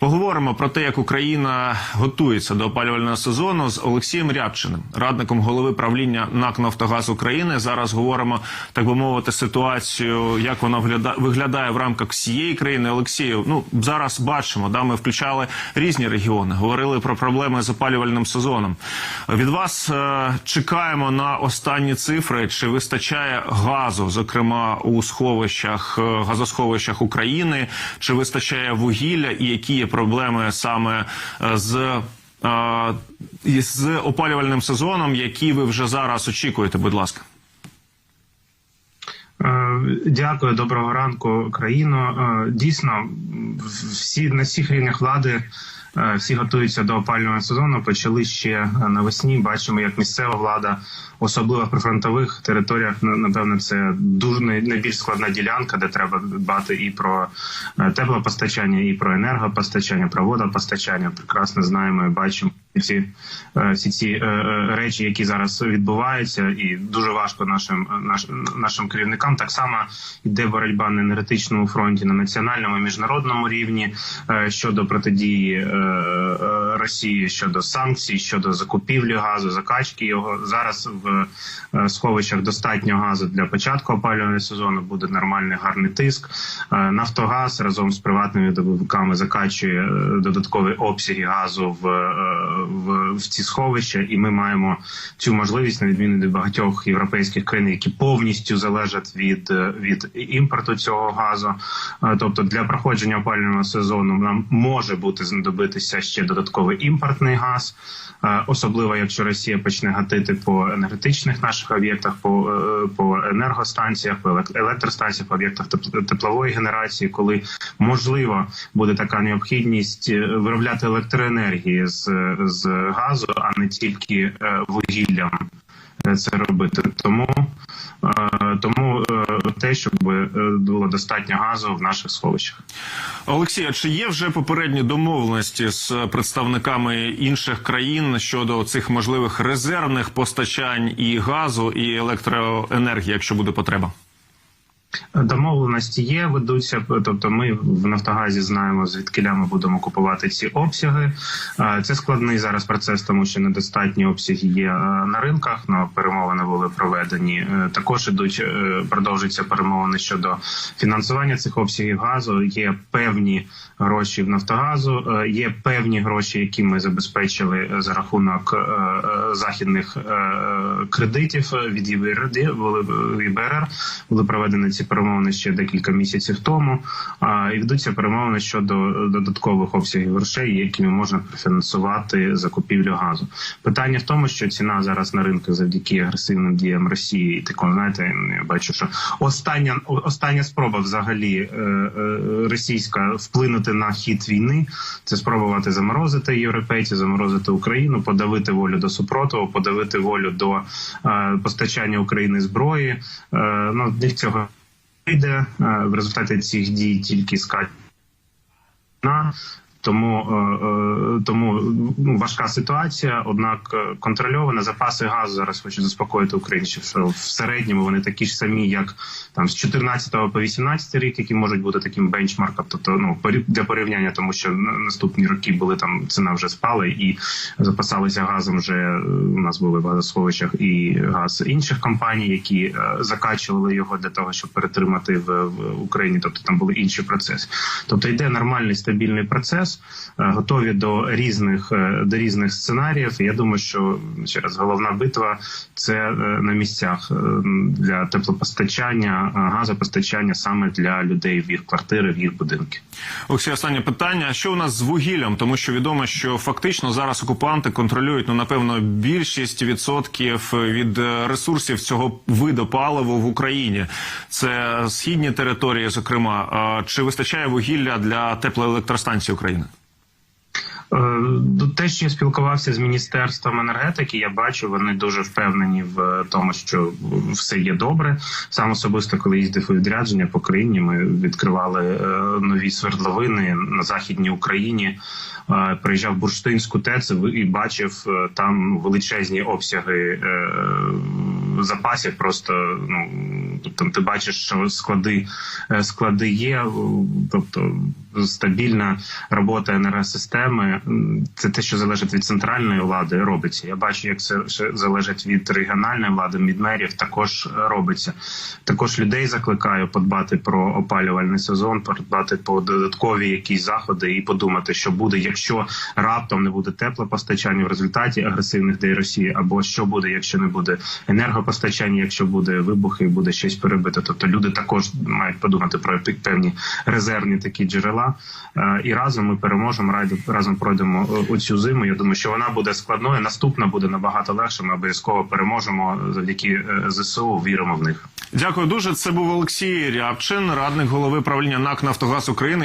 Поговоримо про те, як Україна готується до опалювального сезону з Олексієм Рябчиним, радником голови правління НАК Нафтогаз України. Зараз говоримо, так би мовити, ситуацію, як вона виглядає в рамках всієї країни. Олексію, ну зараз бачимо, да, ми включали різні регіони, говорили про проблеми з опалювальним сезоном. Від вас е, чекаємо на останні цифри. Чи вистачає газу, зокрема у сховищах, е, газосховищах України, чи вистачає вугілля, і які є проблеми саме з. з. е, опалювальним сезоном, які ви вже зараз очікуєте, будь ласка. Е, Дякую, доброго ранку, країно. Е, Дійсно, всі на всіх рівнях влади е, всі готуються до опалювального сезону. Почали ще навесні. Бачимо, як місцева влада, особливо в прифронтових територіях, напевно, це дуже найбільш складна ділянка, де треба дбати і про е, теплопостачання, і про енергопостачання, про водопостачання. Прекрасно знаємо і бачимо всі, е, всі ці е, е, речі, які зараз відбуваються, і дуже важко нашим наш, нашим керівникам. Так само йде боротьба на енергетичному фронті, на національному і міжнародному рівні е, щодо протидії е, е, Росії, щодо санкцій, щодо закупівлі газу, закачки його зараз в е, сховищах достатньо газу для початку опалювального сезону. Буде нормальний гарний тиск. Е, Нафтогаз разом з приватними добувниками закачує е, додаткові обсяги газу в, е, в, в ці сховища, і ми маємо цю можливість на відміну від багатьох європейських країн, які повністю залежать від, від імпорту цього газу. Е, Тобто для проходження опалювального сезону нам може бути знадобитися ще додатковий імпортний газ, Е, особливо якщо Росія почне гатити по енергетичних наших об'єктах, по, е, по енергостанціях, по елек- електростанціях, по об'єктах тепл- теплової генерації, коли можливо буде така необхідність виробляти електроенергії з, з газу, а не тільки е, вугіллям е, це робити. Тому е, тому те, щоб було достатньо газу в наших сховищах. Олексій, а чи є вже попередні домовленості з представниками інших країн щодо цих можливих резервних постачань і газу, і електроенергії, якщо буде потреба? Домовленості є, ведуться. Тобто, ми в Нафтогазі знаємо, звідки ми будемо купувати ці обсяги. Це складний зараз процес, тому що недостатні обсяги є на ринках. але перемовини були проведені. Е, Також ідуть е, продовжуються перемовини щодо фінансування цих обсягів газу. Є певні гроші в Нафтогазу, е, є певні гроші, які ми забезпечили за рахунок західних кредитів від ЄБРД, були ЄБРР. Були проведені ці перемовини ще декілька місяців тому. А, І ведуться перемовини щодо додаткових обсягів грошей, якими можна профінансувати закупівлю газу. Питання в тому, що ціна зараз на ринку завдяки агресивним діям Росії і такому, знаєте, я бачу, що остання остання спроба взагалі е, е, російська вплинути на хід війни, це спробувати заморозити європейців, заморозити Україну, подавити волю до супротиву, подавити волю до е, постачання України зброї. Ну в цього йде Е, в результаті цих дій тільки скать на. Тому е, е, тому ну, важка ситуація. Однак е, контрольована запаси газу зараз хочу заспокоїти українців, що в середньому вони такі ж самі, як там з 14 по 18 рік, які можуть бути таким бенчмарком. Тобто, ну для порівняння, тому що на- наступні роки були там ціна вже спала і запасалися газом. Вже у нас були в газосховищах і газ інших компаній, які закачували його для того, щоб перетримати в Україні. Тобто там були інші процеси. Тобто йде нормальний стабільний процес, е, готові до різних е, до різних сценаріїв. Я думаю, що ще раз головна битва це е, на місцях для теплопостачання, газопостачання саме для людей в їх квартири, в їх будинки. Олексій, останнє питання: що у нас з вугіллям? Тому що відомо, що фактично зараз окупанти контролюють ну напевно більшість відсотків від ресурсів цього виду паливу в Україні. Це східні території, зокрема. Чи вистачає вугілля для теплоелектростанцій України? Е, Те, що я спілкувався з міністерством енергетики, я бачу, вони дуже впевнені в тому, що все є добре. Сам особисто, коли їздив у відрядження по країні, ми відкривали е, нові свердловини на західній Україні. Е, Приїжджав Бурштинську ТЕЦ і бачив е, там величезні обсяги е, запасів. Просто ну тобто, ти бачиш, що склади е, склади є, тобто стабільна робота енергосистеми. Це те, що залежить від центральної влади, робиться. Я бачу, як це залежить від регіональної влади, від мерів, також робиться. Також людей закликаю подбати про опалювальний сезон, подбати по додаткові якісь заходи і подумати, що буде, якщо раптом не буде теплопостачання в результаті агресивних дій Росії, або що буде, якщо не буде енергопостачання, якщо буде вибухи, буде щось перебито. Тобто люди також мають подумати про певні резервні такі джерела. Е, І разом ми переможемо, разом пройдемо оцю цю зиму. Я думаю, що вона буде складною. Наступна буде набагато легше. Ми обов'язково переможемо завдяки е, ЗСУ. Віримо в них. Дякую дуже. Це був Олексій Рябчин, радник голови правління НАК Нафтогаз України.